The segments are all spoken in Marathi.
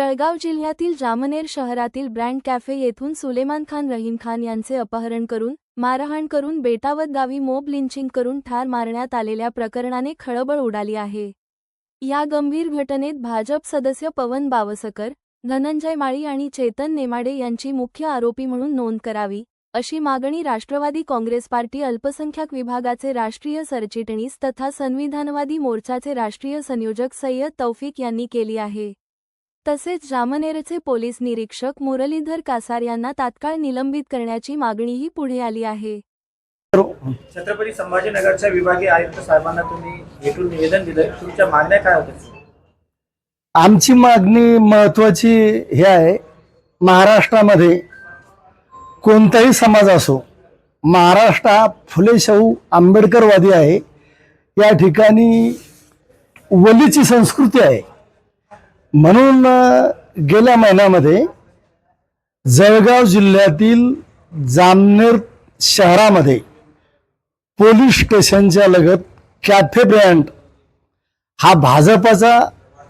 जळगाव जिल्ह्यातील जामनेर शहरातील ब्रँड कॅफे येथून सुलेमान खान रहीम खान यांचे अपहरण करून मारहाण करून बेटावत गावी मोब लिंचिंग करून ठार मारण्यात आलेल्या प्रकरणाने खळबळ उडाली आहे. या गंभीर घटनेत भाजप सदस्य पवन बावसकर धनंजय माळी आणि चेतन नेमाडे यांची मुख्य आरोपी म्हणून नोंद करावी अशी मागणी राष्ट्रवादी काँग्रेस पार्टी अल्पसंख्याक विभागाचे राष्ट्रीय सरचिटणीस तथा संविधानवादी मोर्चाचे राष्ट्रीय संयोजक सय्यद तौफिक यांनी केली आहे. तसेच जामनेरचे पोलीस निरीक्षक मुरलीधर कासार यांना तात्काळ निलंबित करण्याची मागणीही पुढे आली आहे. छत्रपती संभाजीनगरच्या विभागीय आयुक्त साहेबांना तुम्ही भेटून निवेदन दिलंय. तुमच्या मागण्या काय होत्या? आमची मागणी महत्वाची हे आहे महाराष्ट्रामध्ये कोणताही समाज असो महाराष्ट्र हा फुले शाहू आंबेडकरवादी आहे. या ठिकाणी वलीची संस्कृती आहे. म्हणून गेल्या महिन्यामध्ये जळगाव जिल्ह्यातील जामनेर शहरामध्ये पोलीस स्टेशनच्या लगत कॅफे ब्रँड हा भाजपाचा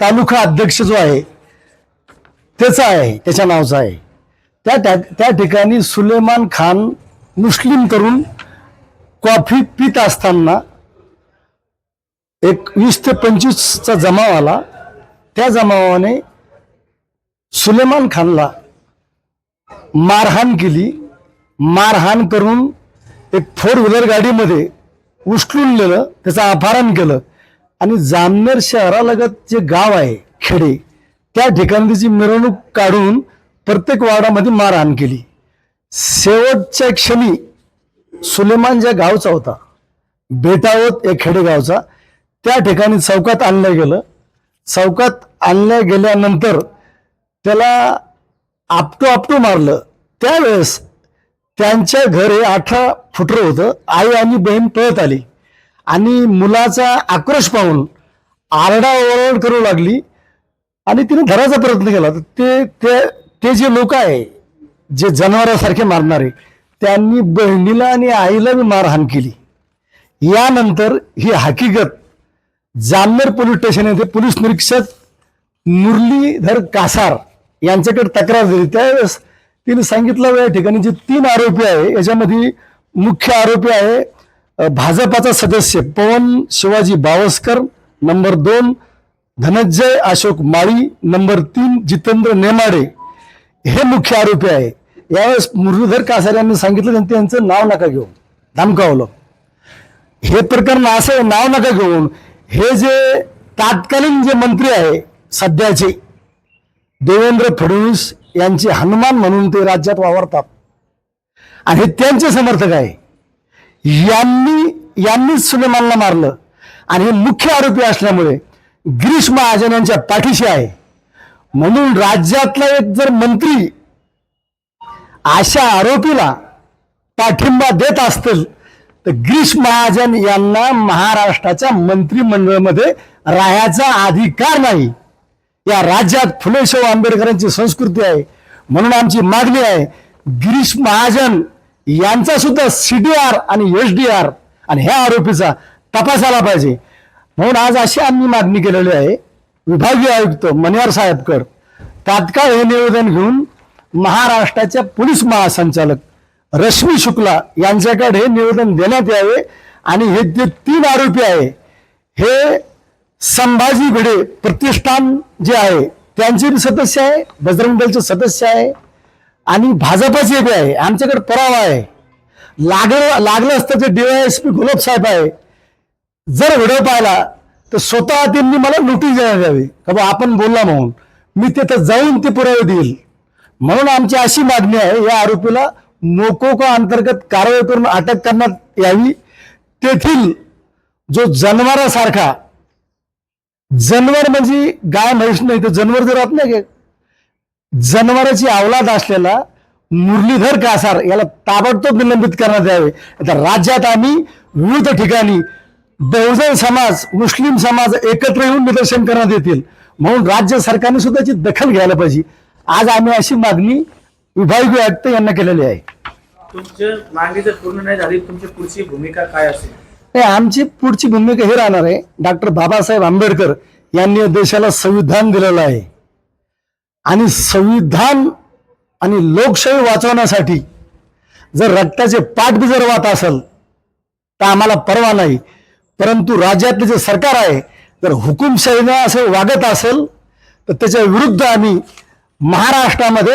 तालुका अध्यक्ष जो आहे त्याचा आहे त्याच्या नावचा आहे. त्या त्या- त्या ठिकाणी सुलेमान खान मुस्लिम तरुण कॉफी पित असताना एक वीस ते पंचवीसचा जमाव आला. त्या जमावाने सुलेमान खानला मारहाण केली. मारहाण करून एक फोर व्हीलर गाडीमध्ये उचलून नेलं त्याचं अपहरण केलं. आणि जामनेर शहरालगत जे गाव आहे खेडे त्या ठिकाणी त्याची मिरवणूक काढून प्रत्येक वार्डामध्ये मारहाण केली. शेवटच्या क्षणी सुलेमान ज्या गावचा होता बेटावत एक खेडेगावचा त्या ठिकाणी चौकात आणलं गेलं. चौकात आणल्या गेल्यानंतर त्याला आपटो आपटो मारलं. त्यावेळेस त्यांच्या घर हे अठरा फुटरं होतं. आई आणि बहीण पळत आली. आणि मुलाचा आक्रोश पाहून आरडाओरड करू लागली. आणि तिने धरायचा प्रयत्न केला. तर ते ते ते जे लोक आहे जे जनावरासारखे मारणारे त्यांनी बहिणीला आणि आईला बी मारहाण केली. यानंतर ही हकीकत जामनेर पोलीस स्टेशन येथे पोलीस निरीक्षक मुरलीधर कासार यांच्याकडे तक्रार दिली. त्यावेळेस तिने सांगितलं या ठिकाणी जे तीन आरोपी आहे याच्यामध्ये मुख्य आरोपी आहे भाजपाचा सदस्य पवन शिवाजी बावस्कर नंबर दोन धनंजय अशोक माळी नंबर तीन जितेंद्र नेमाडे हे मुख्य आरोपी आहे. यावेळेस मुरलीधर कासार यांनी सांगितलं त्यांनी त्यांचं नाव नका घेऊ. धमकावलं. हे प्रकरण असं नाव नका घेऊन हे जे तात्कालीन जे मंत्री आहे सध्याचे देवेंद्र फडणवीस यांचे हनुमान म्हणून ते राज्यात वावरतात. आणि हे त्यांचे समर्थक आहे. यांनी यांनीच सुलेमानला मारलं. आणि हे मुख्य आरोपी असल्यामुळे गिरीश महाजन यांच्या पाठीशी आहे. म्हणून राज्यातला एक जर मंत्री अशा आरोपीला पाठिंबा देत असतील तर गिरीश महाजन यांना महाराष्ट्राच्या मंत्रिमंडळामध्ये राहायचा अधिकार नाही. या राज्यात फुलेशाहू आंबेडकरांची संस्कृती आहे म्हणून आमची मागणी आहे. गिरीश महाजन यांचा सुद्धा सीडीआर आणि एस डी आर आणि ह्या आरोपीचा तपास आला पाहिजे. म्हणून आज अशी आम्ही मागणी केलेली आहे. विभागीय आयुक्त मनिहार साहेबकर तात्काळ हे निवेदन घेऊन महाराष्ट्राच्या पोलीस महासंचालक रश्मी शुक्ला यांच्याकडे निवेदन देण्यात यावे आणि हे जे तीन आरोपी आहे हे संभाजी भिडे प्रतिष्ठान जे आहे त्यांचे बी सदस्य आहे बजरंग दलचे सदस्य आहे आणि भाजपाचे बी आहे आमच्याकडे पुरावा आहे. लागलं लागलं असतं ते डीवायएसपी गुलाब साहेब आहे. जर व्हिडिओ पाहिला तर स्वतः त्यांनी मला नोटीस देण्यात यावी. का बा आपण बोलला म्हणून. मी तिथं जाऊन ते पुरावे देईल. म्हणून आमची अशी मागणी आहे या आरोपीला मोकोका अंतर्गत कारवाई करून अटक करण्यात यावी? तेथील जो जनावरासारखा जनावर म्हणजे गाय म्हैस नाही तर जनवर जर राहत नाही जनावराची अवलाद असलेला मुरलीधर कासार याला ताबडतोब निलंबित करण्यात यावे. आता राज्यात आम्ही विविध ठिकाणी बहुजन समाज मुस्लिम समाज एकत्र येऊन निदर्शन करण्यात येतील. म्हणून राज्य सरकारने सुद्धा याची दखल घ्यायला पाहिजे. आज आम्ही अशी मागणी विभागीय आयुक्त यांना केलेली आहे. तुमची मागणी जर पूर्ण नाही झाली तुमची पुढची भूमिका काय असेल? नाही आमची पुढची भूमिका ही राहणार आहे. डॉक्टर बाबासाहेब आंबेडकर यांनी देशाला संविधान दिलेलं आहे. आणि संविधान आणि लोकशाही वाचवण्यासाठी जर रक्ताचे पाठ बी जर वाहत असेल तर आम्हाला परवा नाही. परंतु राज्यातले जे सरकार आहे जर हुकुमशाहीनं असं वागत असेल तर त्याच्या विरुद्ध आम्ही महाराष्ट्रामध्ये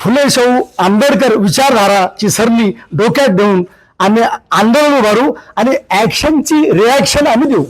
फुले शाहू आंबेडकर विचारधाराची सरणी डोक्यात देऊन आम्ही आंदोलन उभारू आणि ऍक्शनची रिॲक्शन आम्ही देऊ.